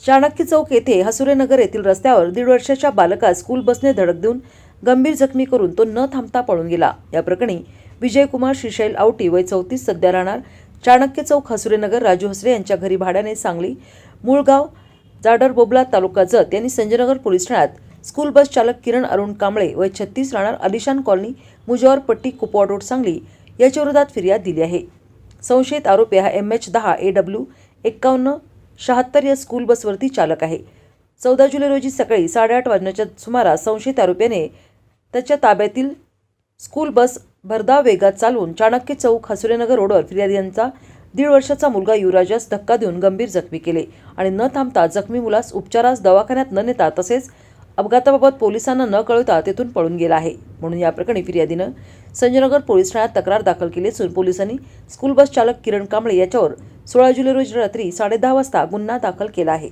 चाणक्य चौक येथे हसुरेनगर येथील रस्त्यावर दीड वर्षाच्या बालकास स्कूल बसने धडक देऊन गंभीर जखमी करून तो न थांबता पळून गेला. या प्रकरणी विजयकुमार श्रीशैल आवटी वय चौतीस सध्या राहणार चाणक्य चौक हसुरेनगर. राजू हसरे यांच्या घरी भाड्याने सांगली मूळगाव जाडर बोबला तालुका जत यांनी संजयनगर पोलीस ठाण्यात स्कूल बस चालक किरण अरुण कांबळे वय छत्तीस राहणार. अलिशान कॉलनी मुजवार पट्टी कुपवाड रोड सांगली याच्या विरोधात फिर्याद दिली आहे. संशयित आरोपी हा एम एच दहा ए डब्ल्यू एक्कावन्न शहात्तर या स्कूल बसवरती चालक आहे. चौदा जुलै रोजी सकाळी साडेआठ वाजण्याच्या सुमारास संशयित आरोपीने त्याच्या ताब्यातील स्कूल बस भरधाव वेगात चालवून चाणक्य चौक हसुरेनगर रोडवर फिर्यादी यांचा दीड वर्षाचा मुलगा युवराजास धक्का देऊन गंभीर जखमी केले आणि न थांबता जखमी मुलास उपचारास दवाखान्यात न नेता तसेच अपघाताबाबत पोलिसांना न कळवता तेथून पळून गेला आहे. म्हणून या प्रकरणी फिर्यादीनं संजयनगर पोलीस ठाण्यात तक्रार दाखल केली असून पोलिसांनी स्कूल बस चालक किरण कांबळे याच्यावर सोळा जुलै रोजी रात्री साडेदहा वाजता गुन्हा दाखल केला आहे.